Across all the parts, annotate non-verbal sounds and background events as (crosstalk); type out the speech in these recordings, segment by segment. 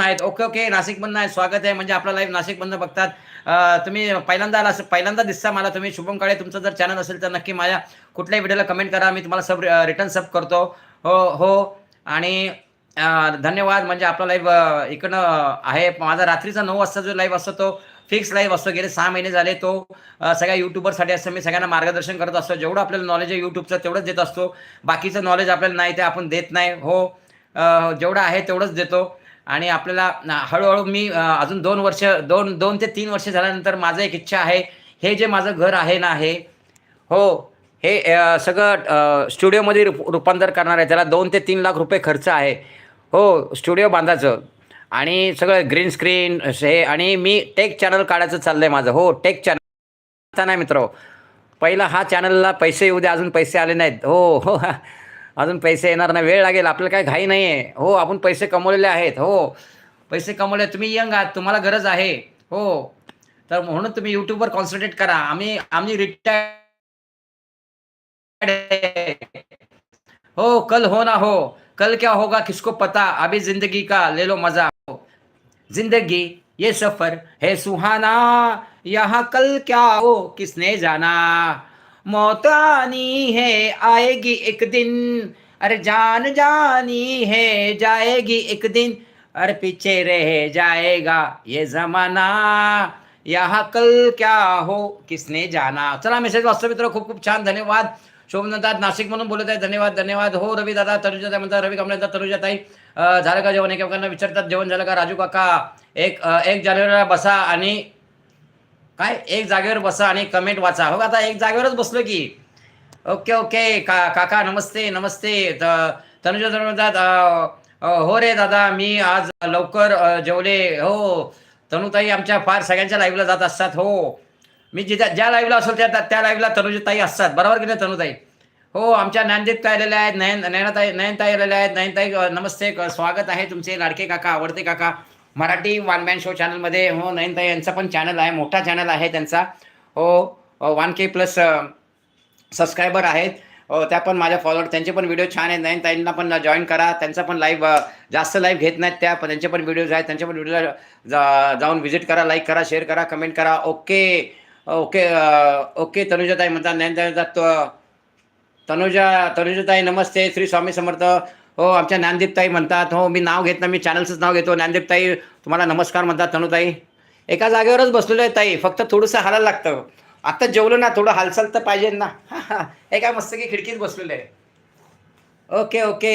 आहेत okay okay. Nashik मधनं आहे स्वागत आहे. म्हणजे आपला लाईव्ह नाशिक मधनं बघतात. तुम्ही पहिल्यांदा आला पहिल्यांदा दिसता मला. तुम्ही शुभम काळे तुमचं जर चॅनल असेल तर नक्की माझ्या कुठल्याही व्हिडिओला कमेंट करा. मी तुम्हाला सब रिटर्न सब करतो. हो हो. आणि धन्यवाद. म्हणजे आपला लाईव्ह इकडनं आहे. माझा रात्रीचा नऊ वाजता जो लाईव्ह असतो तो फिक्स लाईव्ह असतो. गेले सहा महिने झाले तो सगळ्या युट्यूबरसाठी असतो. मी सगळ्यांना मार्गदर्शन करत असतो. जेवढं आपल्याला नॉलेज आहे युट्यूबचं तेवढंच देत असतो. बाकीचं नॉलेज आपल्याला नाही ते आपण देत नाही. हो जेवढं आहे तेवढंच देतो. आणि आपल्याला हळूहळू मी अजून दोन वर्ष दोन दोन ते तीन वर्ष झाल्यानंतर माझं एक इच्छा आहे हे जे माझं घर आहे ना हे हो हे सगळं स्टुडिओमध्ये रूप रूपांतर करणार आहे. त्याला दोन ते तीन लाख रुपये खर्च आहे. हो स्टुडिओ बांधायचं आणि सगळं ग्रीन स्क्रीन हे आणि मी टेक चॅनल काढायचं चाललं आहे माझं. हो टेक चॅनल नाही मित्र पहिला हा चॅनलला पैसे येऊ द्या अजून पैसे आले नाहीत. हो हो. अजून पैसे येणार नाही वेळ लागेल आपल्याला काय घाई नाही आहे हो आपण पैसे कमवलेले आहेत हो. पैसे कमवले तुम्ही यंग आहात तुम्हाला गरज आहे हो. तर म्हणून तुम्ही युट्यूबवर कॉन्सन्ट्रेट करा. आम्ही आम्ही रिटायर्ड हो कल हो ना हो. कल क्या होगा किसको पता? अभी जिंदगी का ले लो मजा। हो जिंदगी ये सफर है सुहाना। यहाँ कल क्या हो किसने जाना? मौत आनी है आएगी एक दिन। अरे जान जानी है जाएगी एक दिन। अरे पीछे रह जाएगा ये जमाना। यहाँ कल क्या हो किसने जाना? चला मेसेज वास्तव मित्र खूप खूप छान धन्यवाद। शोभनदात नाशिक म्हणून बोलत आहे धन्यवाद धन्यवाद। हो रवी दादा तनुजाताई म्हणतात रवी कमलेदा तनुजाताई ताई। झालं का जेवण? एकमेकांना विचारतात जेवण झालं का? राजू काका एक एक जानेवारीला बसा आणि काय? एक जागेवर बसा आणि कमेंट वाचा. हो आता एक जागेवरच बसलो की. ओके ओके का काका नमस्ते नमस्ते. त- तनुजा तनुजात हो रे दादा मी आज लवकर जेवले. हो तनुताई आमच्या फार सगळ्यांच्या लाईव्हला जात असतात. हो मी जिथे ज्या लाईव्हला असेल त्या त्या लाईव्हला तनुजताई असतात. बरोबर की नाही तनुताई? हो आमच्या ज्ञानदीप आलेल्या आहेत नयन नयनताई नयनताई आलेल्या आहेत. नयनताई नमस्ते स्वागत आहे तुमचे लाडके काका आवडते काका. मराठी वन मॅन शो चॅनलमध्ये हो नयनताई यांचा पण चॅनल आहे मोठा चॅनल आहे त्यांचा. हो वन के प्लस सबस्क्रायबर आहेत. त्या पण माझ्या फॉलोअर त्यांचे पण व्हिडिओ छान आहेत. नयनताईंना पण जॉईन करा. त्यांचा पण लाईव्ह जास्त लाईव्ह घेत नाहीत त्या पण त्यांचे पण व्हिडिओज आहेत. त्यांच्या पण व्हिडिओला जा जाऊन व्हिजिट करा लाईक करा शेअर करा कमेंट करा. ओके ओके ओके तनुजाताई म्हणतात नयनताई म्हणतात तनुजा तनुजाताई नमस्ते श्री स्वामी समर्थ. हो आमच्या ज्ञानदीपताई म्हणतात हो मी नाव घेत नाही मी चॅनलचंच नाव घेतो. ज्ञानदीपताई तुम्हाला नमस्कार म्हणतात तनुताई एका जागेवरच बसलेलो आहे ताई फक्त थोडंसं हालायला लागतं. आत्ता जेवलं ना थोडं हालचाल तर पाहिजे ना. (laughs) एका मस्तकी मस्त की खिडकीत बसलेलं आहे. Okay okay.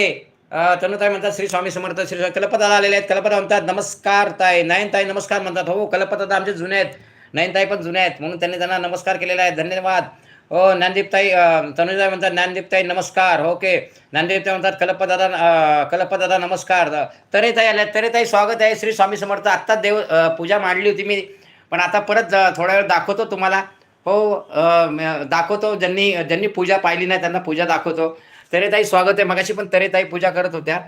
तनुताई म्हणतात श्री स्वामी समर्थ श्री कल्पदादा आलेले आहेत कल्पदा म्हणतात नमस्कार ताई. नयन ताई नमस्कार म्हणतात हो कल्पदादा आमचे जुने आहेत. नयन ताई पण जुने आहेत म्हणून त्यांनी त्यांना नमस्कार केलेला आहे. धन्यवाद. हो ज्ञानदीपताई तनुजा तनुजाई म्हणतात ज्ञानदीपताई नमस्कार. हो, ओके. ज्ञानदीपताई म्हणतात कल्पदादा अं, कल्पदादा नमस्कार. तरेताई आल्या तरेताई स्वागत आहे. श्री स्वामी समर्थ. आत्ता देव पूजा मांडली होती मी पण आता परत थोड्या वेळ दाखवतो तुम्हाला. हो दाखवतो. ज्यांनी ज्यांनी पूजा पाहिली नाही त्यांना पूजा दाखवतो. तरेताई स्वागत आहे. मगाशी पण तरेताई पूजा करत होत्या.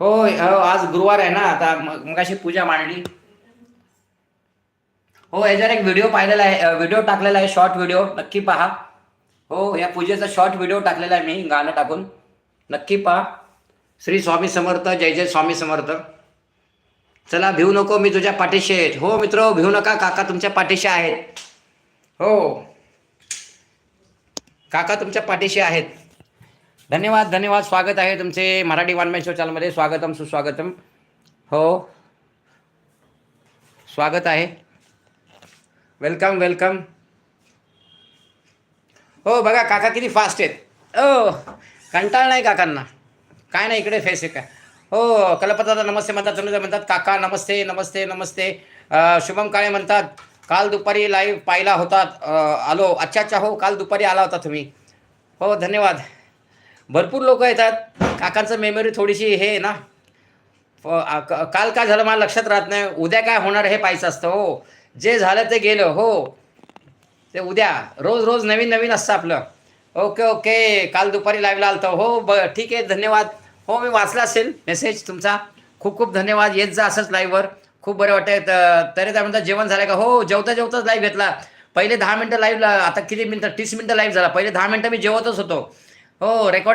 हो आज गुरुवार आहे ना आता मगाशी पूजा मांडली. हो याच्यावर एक व्हिडिओ पाहिलेला आहे व्हिडिओ टाकलेला आहे शॉर्ट व्हिडिओ नक्की पहा. हो या पूजेचा शॉर्ट व्हिडिओ टाकलेला आहे मी गाणं टाकून. नक्की पहा. श्री स्वामी समर्थ जय जय स्वामी समर्थ. चला भिवू नको मी तुझ्या पाठीशी आहेत हो मित्र भिवू नका काका तुमच्या पाठीशी आहेत. हो. काका तुमच्या पाठीशी आहेत. धन्यवाद धन्यवाद स्वागत आहे तुमचे मराठी वन शो चॅनलमध्ये स्वागतम सुस्वागतम. हो. स्वागत आहे. वेलकम वेलकम हो बघा काका किती फास्ट आहेत. हो कंटाळ नाही काकांना. काय नाही इकडे फेस आहे का? हो कल्पतादा नमस्ते म्हणतात तनुजा म्हणतात काका नमस्ते नमस्ते नमस्ते. शुभम काळे म्हणतात काल दुपारी लाईव्ह पाहिला होता आलो. अच्छा अच्छा हो काल दुपारी आला होता तुम्ही. हो धन्यवाद. भरपूर लोक येतात. काकांचं मेमरी थोडीशी हे आहे ना. काल काय झालं मला लक्षात राहत नाही. उद्या काय होणार हे पाहायचं असतं हो. जे झालं ते गेलं हो. ते उद्या रोज रोज नवीन नवीन असतं आपलं. ओके ओके काल दुपारी लाईव्हला आलतं. हो ब ठीक आहे धन्यवाद. हो मी वाचला असेल मेसेज तुमचा. खूप खूप धन्यवाद. येत जा असंच लाईव्हवर खूप बरं वाटतंय. तर तरी त्या म्हणतात जेवण झालं का? हो जेवता जेवताच लाईव्ह घेतला. पहिले दहा मिनटं लाईव्ह आता किती मिनटं? तीस मिनटं लाईव्ह झाला. पहिले दहा मिनटं मी जेवतच होतो. हो रेकॉर्ड